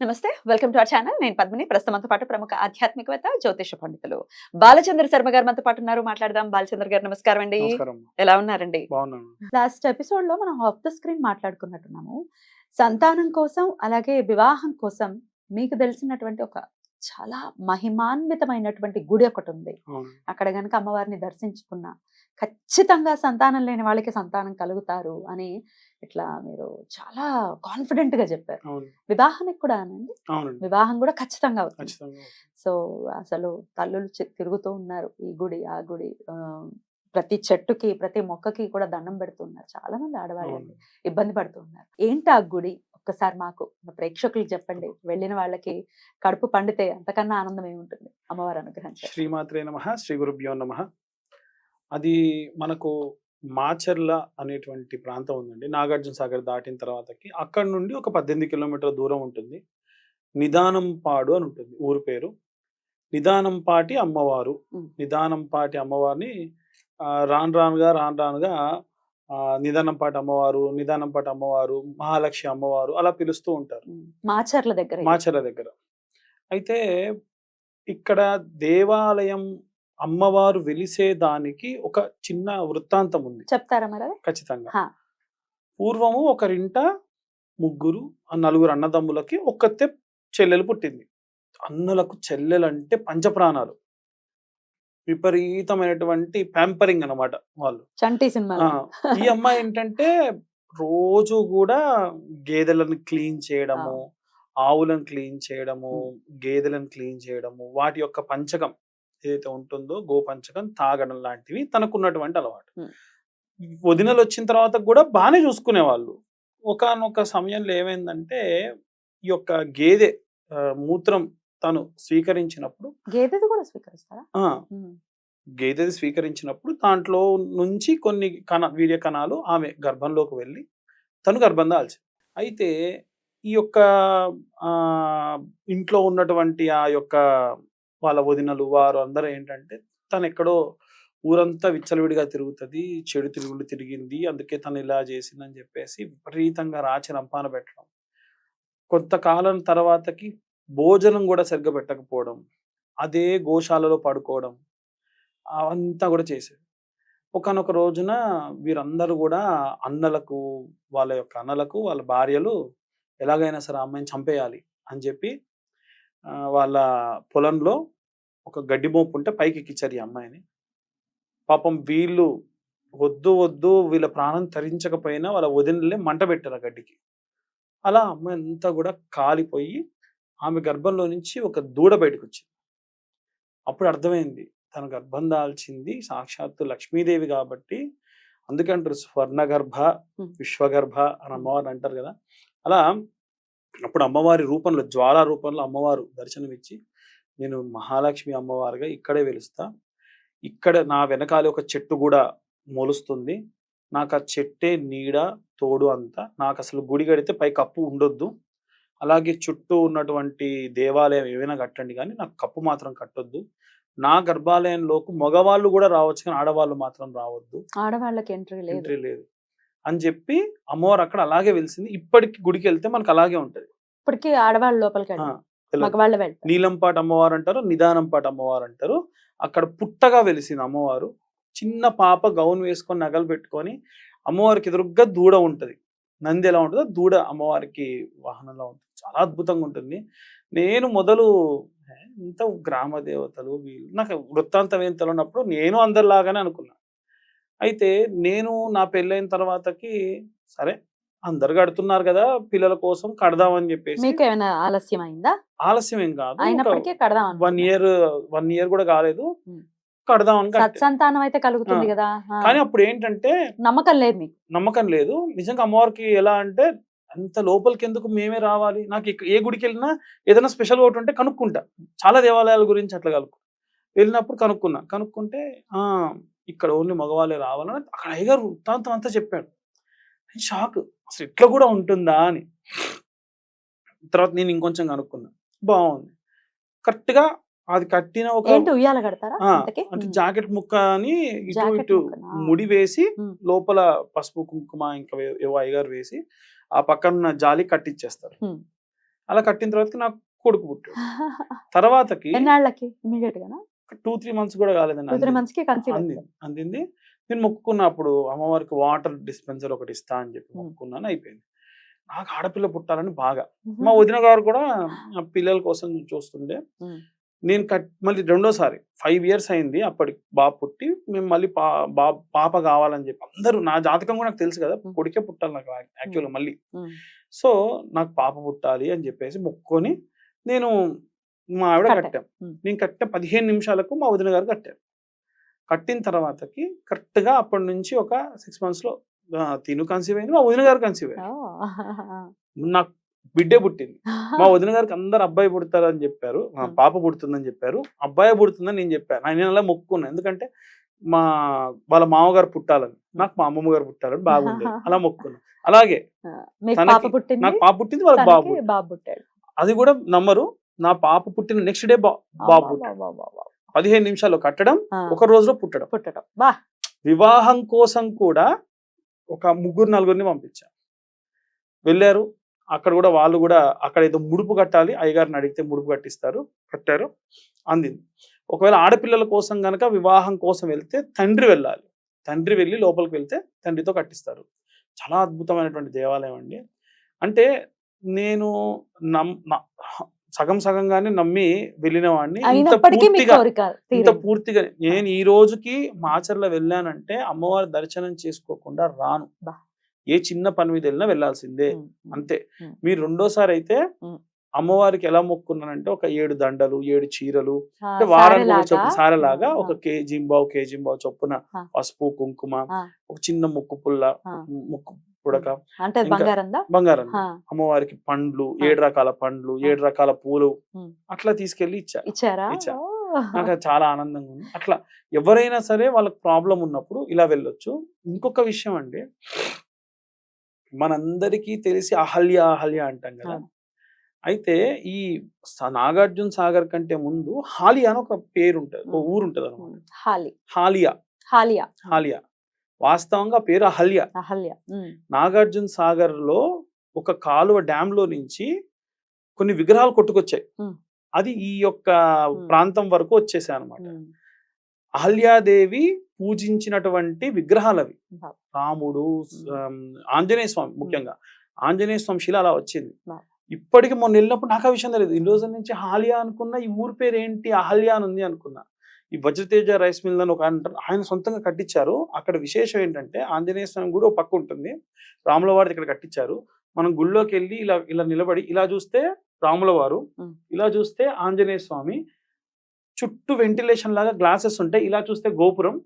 నమస్తే welcome to our channel. నేను పద్మిని. ప్రస్తుతంతో పాటు ప్రముఖ ఆధ్యాత్మికవేత్త జ్యోతిష పండితులు బాలచంద్ర శర్మ గారు మనతో పాటు ఉన్నారు. మాట్లాడదాం. బాలచంద్ర గారు నమస్కారం అండి. ఎలా ఉన్నారండి? లాస్ట్ ఎపిసోడ్లో మనం ఆఫ్ ద స్క్రీన్ మాట్లాడుకున్నట్టున్నాము. సంతానం కోసం అలాగే వివాహం కోసం మీకు తెలిసినటువంటి ఒక చాలా మహిమాన్వితమైనటువంటి గుడి ఒకటి ఉంది. అక్కడ గనక అమ్మవారిని దర్శించుకున్న ఖచ్చితంగా సంతానం లేని వాళ్ళకి సంతానం కలుగుతారు అని ఇట్లా మీరు చాలా కాన్ఫిడెంట్గా చెప్పారు. వివాహానికి కూడా అనండి. వివాహం కూడా ఖచ్చితంగా అవుతుంది. సో అసలు తల్లులు తిరుగుతూ ఉన్నారు ఈ గుడి ఆ గుడి ఆ, ప్రతి చెట్టుకి ప్రతి మొక్కకి కూడా దండం పెడుతున్నారు చాలా మంది ఆడవాళ్ళు ఇబ్బంది పడుతున్నారు ఏంటి ఆ గుడి? ఒక్కసారి మాకు మా ప్రేక్షకులకు చెప్పండి. వెళ్ళిన వాళ్ళకి కడుపు పండితే అంతకన్నా ఆనందం ఏముంటుంది? అమ్మవారి అనుగ్రహం. శ్రీమాత్రే నమ శ్రీ గురుభ్యో నమ. అది మనకు మాచర్ల అనేటువంటి ప్రాంతం ఉందండి. నాగార్జున సాగర్ దాటిన తర్వాతకి అక్కడ నుండి ఒక పద్దెనిమిది కిలోమీటర్ల దూరం ఉంటుంది. నిదానంపాడు అని ఉంటుంది ఊరు పేరు. నిదానంపాటి అమ్మవారు. ఉమ్. నిదానంపాటి అమ్మవారిని రాను రానుగా రాను రానుగా నిదానంపాటి అమ్మవారు నిదానంపాటి అమ్మవారు మహాలక్ష్మి అమ్మవారు అలా పిలుస్తూ ఉంటారు. మాచర్ల దగ్గర. మాచర్ల దగ్గర అయితే ఇక్కడ దేవాలయం అమ్మవారు వెలిసే దానికి ఒక చిన్న వృత్తాంతం ఉంది చెప్తారా మరి? ఖచ్చితంగా. పూర్వము ఒకరింట ముగ్గురు నలుగురు అన్నదమ్ములకి ఒక్కతే చెల్లెలు పుట్టింది అన్నలకు చెల్లెలంటే పంచప్రాణాలు విపరీతమైనటువంటి ప్యాంపరింగ్ అన్నమాట వాళ్ళు. చంటి సినిమా ఈ అమ్మాయి ఏంటంటే రోజు కూడా గేదెలను క్లీన్ చేయడము ఆవులను క్లీన్ చేయడము గేదెలను క్లీన్ చేయడము వాటి యొక్క పంచకం ఏదైతే ఉంటుందో గో పంచకం తాగడం లాంటివి తనకున్నటువంటి అలవాటు. వదినలు వచ్చిన తర్వాత కూడా బాగానే చూసుకునేవాళ్ళు. ఒకనొక సమయంలో ఏమైందంటే ఈ యొక్క గేదె మూత్రం తను స్వీకరించినప్పుడు గేదెది కూడా స్వీకరిస్తారా. గేదెది స్వీకరించినప్పుడు దాంట్లో నుంచి కొన్ని కణ వీర్య కణాలు ఆమె గర్భంలోకి వెళ్ళి తను గర్భం దాల్చింది. అయితే ఈ యొక్క ఆ, ఇంట్లో ఉన్నటువంటి ఆ యొక్క వాళ్ళ వదినలు వారు అందరూ ఏంటంటే తను ఎక్కడో ఊరంతా విచ్చలవిడిగా తిరుగుతుంది చెడు తిరుగులు తిరిగింది అందుకే తను ఇలా చేసిందని చెప్పేసి విపరీతంగా రాచి రంపాన పెట్టడం. కొంతకాలం తర్వాతకి భోజనం కూడా సరిగ్గా పెట్టకపోవడం అదే గోశాలలో పడుకోవడం అవంతా కూడా చేశాడు ఒకనొక రోజున వీరందరూ కూడా అన్నలకు వాళ్ళ యొక్క అన్నలకు వాళ్ళ భార్యలు ఎలాగైనా సరే ఆ అమ్మాయిని చంపేయాలి అని చెప్పి వాళ్ళ పొలంలో ఒక గడ్డి మోపు ఉంటే పైకి ఎక్కించారు ఈ అమ్మాయిని. పాపం వీళ్ళు వద్దు వద్దు వీళ్ళ ప్రాణం తరించకపోయినా వాళ్ళ వదినలే మంట పెట్టారు ఆ గడ్డికి. అలా అమ్మాయి అంతా కూడా కాలిపోయి ఆమె గర్భంలో నుంచి ఒక దూడ బయటకు వచ్చింది అప్పుడు అర్థమైంది తన గర్భం దాల్చింది సాక్షాత్తు లక్ష్మీదేవి కాబట్టి అందుకే అంటారు స్వర్ణ గర్భ. విశ్వగర్భ అని అమ్మవారు అంటారు కదా. అలా అప్పుడు అమ్మవారి రూపంలో జ్వాల రూపంలో అమ్మవారు దర్శనమిచ్చి నేను మహాలక్ష్మి అమ్మవారుగా ఇక్కడే వెలుస్తా. ఇక్కడ నా వెనకాల ఒక చెట్టు కూడా మొలుస్తుంది. నాకు ఆ చెట్టే నీడ తోడు అంతా. నాకు అసలు గుడి కడితే పై కప్పు ఉండొద్దు. అలాగే చుట్టూ ఉన్నటువంటి దేవాలయం ఏమైనా కట్టండి కానీ నాకు కప్పు మాత్రం కట్టొద్దు. నా గర్భాలయంలోకి మగవాళ్ళు కూడా రావచ్చు కానీ ఆడవాళ్ళు మాత్రం రావద్దు. ఆడవాళ్ళకి ఎంట్రీ లేదు. ఎంట్రీ లేదు. అని చెప్పి అమ్మవారు అక్కడ అలాగే వెలిసింది. ఇప్పటికి గుడికి వెళ్తే మనకు అలాగే ఉంటది. ఇప్పటికీ ఆడవాళ్ళు లోపలికి నీలంపాటి అమ్మవారు అంటారు నిదానంపాటి అమ్మవారు అంటారు. అక్కడ పుట్టగా వెలిసింది అమ్మవారు. చిన్న పాప గౌన్ వేసుకొని నగలు పెట్టుకొని అమ్మవారికి ఎదురుగ్గా దూడ ఉంటది. నంది ఎలా ఉంటుందో దూడ అమ్మవారికి వాహనంలో ఉంటుంది. చాలా అద్భుతంగా ఉంటుంది. నేను మొదలు "ఏ, ఇంత గ్రామ దేవతలు వీళ్ళు నాకు వృత్తాంతం ఏం తెలియనప్పుడు నేను అందరిలాగానే అనుకున్నా. అయితే నేను నా పెళ్ళైన తర్వాతకి సరే అందరు కడుతున్నారు కదా పిల్లల కోసం కడదామని చెప్పేసి మీకు ఏమైనా ఆలస్యం అయిందా ఆలస్యం ఏం కాదు వన్. ఇయర్ వన్ ఇయర్ కూడా కాలేదు. కట్టా. సత్సంతానం అయితే కలుగుతుంది. కదా. కానీ అప్పుడు ఏంటంటే నమ్మకం లేదు మీకు. నమ్మకం లేదు. నిజంగా అమ్మవారికి ఎలా అంటే అంత లోపలికి ఎందుకు మేమే రావాలి? నాకు ఏ గుడికి వెళ్ళినా ఏదైనా స్పెషల్ ఒకటి ఉంటే కనుక్కుంటా. చాలా దేవాలయాల గురించి అట్లా కనుక్కు వెళ్ళినప్పుడు కనుక్కున్నా. కనుక్కుంటే ఆ ఇక్కడ ఓన్లీ మగవాళ్ళే రావాలని అక్కడ అయ్యగారు వృత్తాంతం అంతా చెప్పాడు. షాక్. అసలు ఇట్లా కూడా ఉంటుందా అని. తర్వాత నేను ఇంకొంచెం కనుక్కున్నా. బాగుంది. కరెక్ట్గా అది కట్టిన ఒక ఉయ్యాల కడతారా? అంటే. జాకెట్ ముక్క అని ఇటు ఇటు? ముడి వేసి. లోపల పసుపు కుంకుమ ఇంకా ఏవో అయ్యగారు వేసి ఆ పక్కన జాలి కట్టించేస్తారు. అలా కట్టిన తర్వాత నాకు కొడుకు పుట్టాడు తర్వాతకి టూ త్రీ మంత్స్ కూడా కాలేదండి అందింది. నేను మొక్కుకున్నప్పుడు అమ్మవారికి వాటర్ డిస్పెన్సర్ ఒకటి ఇస్తా అని చెప్పి. మొక్కుకున్నాను అయిపోయింది నాకు ఆడపిల్ల పుట్టాలని బాగా మా వదిన గారు కూడా పిల్లల కోసం చూస్తుండే. నేను కట్ మళ్ళీ రెండోసారి ఫైవ్ ఇయర్స్ అయింది అప్పటికి బాబు పుట్టి మేము మళ్ళీ పా బాబు పాప కావాలని చెప్పి అందరూ నా జాతకం కూడా నాకు తెలుసు కదా. కొడుకే పుట్టాలి నాకు యాక్చువల్గా మళ్ళీ. సో నాకు పాప పుట్టాలి అని చెప్పేసి మొక్కుకొని నేను మా ఆవిడ. కట్టాం. నేను కట్టిన పదిహేను నిమిషాలకు మా వదిన గారు కట్టారు కట్టిన తర్వాతకి కరెక్ట్గా అప్పటి నుంచి ఒక సిక్స్ మంత్స్లో ఆ, తిను కన్సీవ్ అయింది మా వదిన గారు కన్సీవ్ అయ్యారు. నాకు బిడ్డే పుట్టింది. మా వదిన గారికి అందరు అబ్బాయి పుడతారని చెప్పారు ఉమ్. పాప పుడుతుందని చెప్పారు అబ్బాయి పుడుతుందని నేను చెప్పాను నేను అలా మొక్కుకున్నాను ఎందుకంటే మా వాళ్ళ మామగారు పుట్టాలని నాకు మా అమ్మమ్మ గారు పుట్టాలని బాగుండేది అలా మొక్కుకున్నాను అలాగే నాకు పాప పుట్టింది వాళ్ళకి బాబు పుట్టాడు. అది కూడా నమ్మరు. నా పాప పుట్టిన నెక్స్ట్ డే బాబు పుట్టాడు. పదిహేను నిమిషాల్లో కట్టడం ఒక రోజులో పుట్టడం. పుట్టడం. వివాహం కోసం కూడా ఒక ముగ్గురు నలుగురిని పంపించాను వెళ్ళారు అక్కడ కూడా వాళ్ళు కూడా అక్కడ ఏదో ముడుపు కట్టాలి అయ్యగారిని అడిగితే ముడుపు కట్టిస్తారు కట్టారు అందింది ఒకవేళ ఆడపిల్లల కోసం గనక వివాహం కోసం వెళ్తే తండ్రి వెళ్ళాలి తండ్రి వెళ్ళి లోపలికి వెళ్తే తండ్రితో కట్టిస్తారు చాలా అద్భుతమైనటువంటి దేవాలయం అండి అంటే నేను నమ్ న- సగం సగంగానే నమ్మి వెళ్ళిన వాడిని ఇంత పూర్తిగా ఇంత. పూర్తిగా నేను ఈ రోజుకి మాచర్ల వెళ్ళానంటే అమ్మవారి దర్శనం చేసుకోకుండా రాను. ఏ చిన్న పని మీద వెళ్ళినా ఉమ్. అంతే. మీరు రెండోసారి అయితే. అమ్మవారికి ఎలా మొక్కున్నానంటే ఒక ఏడు దండలు ఏడు చీరలు అంటే వారానికి ఒక సారెలాగా? ఒక కేజీంబావు కేజీంబావు చొప్పున. పసుపు కుంకుమ. ఒక చిన్న ముక్కు పుల్ల. ముక్కు పుడక బంగారం అమ్మవారికి పండ్లు. ఏడు రకాల పండ్లు. ఏడు రకాల పూలు. అట్లా తీసుకెళ్ళి ఇచ్చా ఇచ్చారా ఇచ్చా. నాకు చాలా ఆనందంగా ఉంది అట్లా ఎవరైనా సరే వాళ్ళకి ప్రాబ్లం ఉన్నప్పుడు ఇలా వెళ్ళొచ్చు ఇంకొక విషయం అండి మనందరికీ తెలిసి అహల్య అహల్య అంటాం కదా. అయితే ఈ నాగార్జున సాగర్ కంటే ముందు హాలియా అని ఒక పేరు ఉంటుంది ఒక. ఊరు ఉంటుంది అనమాట హాలియా. హాలియా. హాలియా. వాస్తవంగా పేరు అహల్య. అహల్య. నాగార్జున సాగర్లో ఒక కాలువ డ్యామ్లో నుంచి కొన్ని విగ్రహాలు కొట్టుకొచ్చాయి. అది ఈ యొక్క. ప్రాంతం వరకు వచ్చేసాయి అనమాట అహల్యాదేవి పూజించినటువంటి విగ్రహాలు అవి. రాముడు ఆంజనేయ స్వామి ముఖ్యంగా. ఆంజనేయ స్వామి శిల అలా వచ్చింది. ఇప్పటికి మొన్న వెళ్ళినప్పుడు నాకు ఆ విషయం తెలియదు. ఇన్ని రోజుల నుంచి హాలియా అనుకున్నా ఈ ఊరి పేరు ఏంటి అహల్యా అని ఉంది అనుకున్నా. ఈ వజ్రతేజ రైస్ మిల్ అని ఒక ఆయన సొంతంగా కట్టించారు. అక్కడ విశేషం ఏంటంటే ఆంజనేయ స్వామి గుడి ఒక పక్క ఉంటుంది. రాముల వారిది ఇక్కడ కట్టించారు. మనం గుళ్ళోకి వెళ్ళి ఇలా ఇలా నిలబడి ఇలా చూస్తే రాముల వారు ఉమ్. ఇలా చూస్తే ఆంజనేయ స్వామి చుట్టూ వెంటిలేషన్ లాగా గ్లాసెస్ ఉంటాయి. ఇలా చూస్తే గోపురం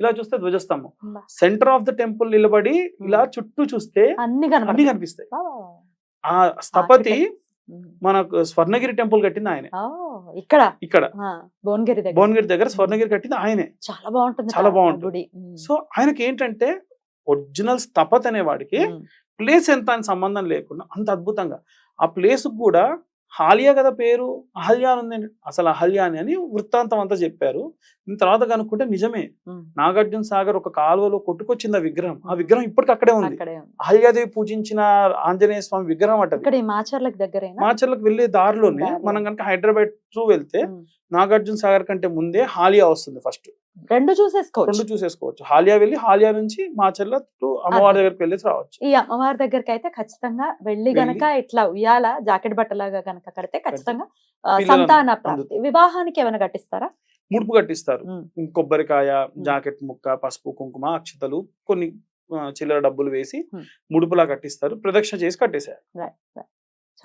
ఇలా చూస్తే ధ్వజస్తంభం. సెంటర్ ఆఫ్ ద టెంపుల్ నిలబడి ఇలా చుట్టూ చూస్తే అన్ని కనిపిస్తాయి. ఆ స్థపతి మనకు స్వర్ణగిరి టెంపుల్ కట్టింది ఆయనే. ఇక్కడ? ఇక్కడ. భువనగిరి దగ్గర. భువనగిరి దగ్గర స్వర్ణగిరి కట్టింది ఆయనే. చాలా బాగుంటుంది చాలా బాగుంటుంది. సో ఆయనకి ఏంటంటే ఒరిజినల్ స్థపత్ అనే వాడికి ఉమ్, ప్లేస్ ఎంత అని సంబంధం లేకుండా అంత అద్భుతంగా. ఆ ప్లేస్ కూడా హాలియా కదా పేరు? అహల్యా ఉంది. అసలు అహల్యా అని అని వృత్తాంతం అంతా చెప్పారు. దీని తర్వాత కనుక్కుంటే నిజమే. నాగార్జున సాగర్ ఒక కాలువలో కొట్టుకొచ్చింది ఆ విగ్రహం. ఆ విగ్రహం ఇప్పటికి అక్కడే ఉంది. అహల్యాదేవి పూజించిన ఆంజనేయ స్వామి విగ్రహం ఈ మాచర్లకు దగ్గరేనా? మాచర్లకు వెళ్ళే దారిలోనే దారిలో. మనం కనుక హైదరాబాద్ త్రూ వెళ్తే నాగార్జున సాగర్ కంటే ముందే హాలియా వస్తుంది ఫస్ట్. రెండు చూసేసుకోవచ్చు. రెండు చూసేసుకోవచ్చు. హాలియా వెళ్ళి హాలియా నుంచి మాచర్ల టు అమ్మవారి. దగ్గరికి వెళ్ళేసి రావచ్చు. ఈ అమ్మవారి దగ్గరికి అయితే ఖచ్చితంగా వెళ్ళి వెళ్ళి- గనక ఇట్లా ఉయ్యాల జాకెట్ బట్టలాగా గనక కడితే ఖచ్చితంగా సంతాన ప్రాప్తి. వివాహానికి ఏమైనా కట్టిస్తారా? ముడుపు కట్టిస్తారు. కొబ్బరికాయ జాకెట్ ముక్క పసుపు కుంకుమ అక్షతలు కొన్ని చిల్లర డబ్బులు వేసి. ముడుపులా కట్టిస్తారు. ప్రదక్షిణ చేసి కట్టేశారు.